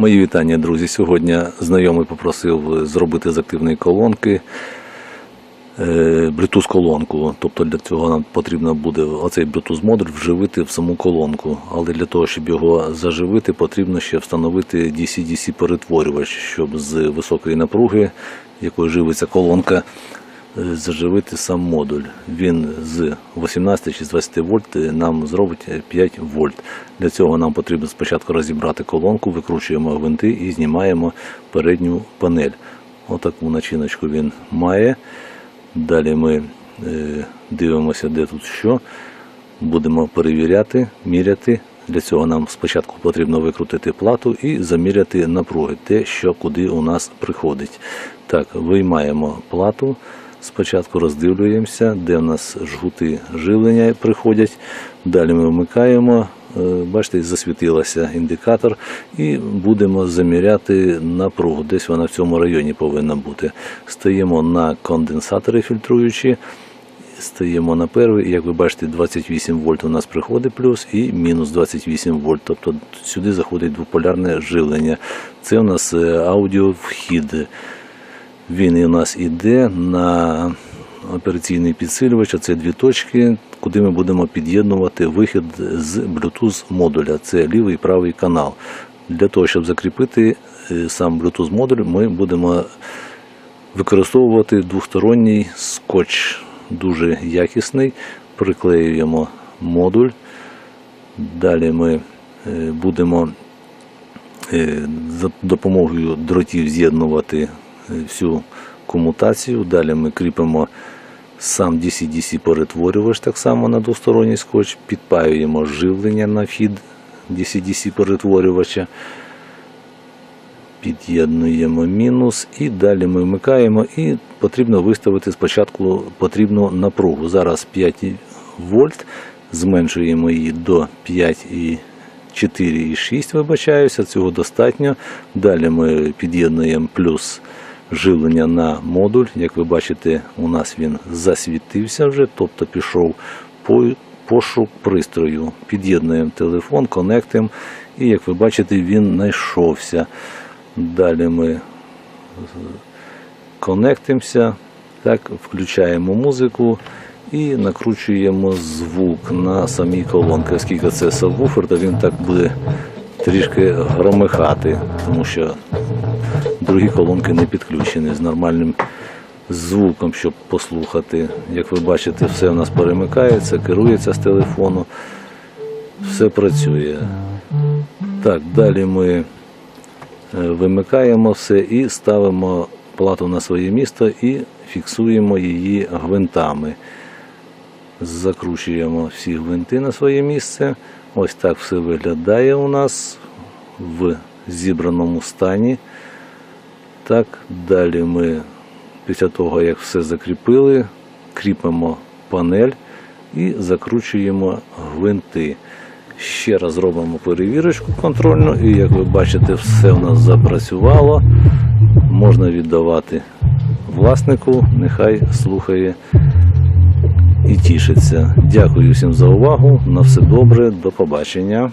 Мої вітання, друзі. Сьогодні знайомий попросив зробити з активної колонки е, Bluetooth колонку. Тобто для цього нам потрібно буде оцей Bluetooth модуль вживити в саму колонку. Але для того, щоб його заживити, потрібно ще встановити DC-DC перетворювач, щоб з високої напруги, якою живиться колонка, заживити сам модуль. Він з 18 чи з 20 вольт е, нам зробить 5 вольт. Для цього нам потрібно спочатку розібрати колонку, викручуємо гвинти і знімаємо передню панель. Отаку начиночку він має. Далі ми е, дивимося, де тут що. Будемо перевіряти, міряти. Для цього нам спочатку потрібно викрутити плату і заміряти напруги, те, що куди у нас приходить. Так, виймаємо плату. Спочатку роздивлюємося, де в нас жгути живлення приходять. Далі ми вмикаємо. Е, Бачите, засвітилося індикатор, і будемо заміряти напругу. Десь вона в цьому районі повинна бути. Стаємо на конденсатори фільтруючі. Стаємо на перший, як ви бачите, 28 вольт у нас приходить плюс і мінус 28 вольт. Тобто сюди заходить двополярне живлення. Це у нас е, аудіовхід. Він у нас іде на операційний підсилювач, а це дві точки, куди ми будемо під'єднувати вихід з Bluetooth модуля. Це лівий і правий канал. Для того, щоб закріпити е, сам Bluetooth модуль, ми будемо використовувати двосторонній скотч, дуже якісний. Приклеюємо модуль. Далі ми е, будемо е, за допомогою дротів з'єднувати всю комутацію. Далі ми кріпимо сам DC-DC перетворювач так само на двосторонній скотч, підпаюємо живлення на вхід DC-DC перетворювача, під'єднуємо мінус і далі ми вмикаємо і потрібно виставити спочатку потрібну напругу. Зараз 5 вольт, зменшуємо її до 5,4 і 6, вибачаюся, цього достатньо. Далі ми під'єднуємо плюс живлення на модуль. Як ви бачите, у нас він засвітився вже, тобто пішов по пошук пристрою. Під'єднуємо телефон, конектимо, і як ви бачите, він знайшовся. Далі ми конектимося, так, включаємо музику і накручуємо звук на самій колонці. Оскільки це сабвуфер, то він так буде трішки громихати, тому що другі колонки не підключені з нормальним звуком, щоб послухати. Як ви бачите, все у нас перемикається, керується з телефону, все працює. Так, далі ми е, вимикаємо все і ставимо плату на своє місто і фіксуємо її гвинтами. Закручуємо всі гвинти на своє місце. Ось так все виглядає у нас в зібраному стані. Так, далі ми після того, як все закріпили, кріпимо панель і закручуємо гвинти. Ще раз робимо перевірочку контрольну, і як ви бачите, все у нас запрацювало. Можна віддавати власнику, нехай слухає і тішиться. Дякую всім за увагу. На все добре, до побачення.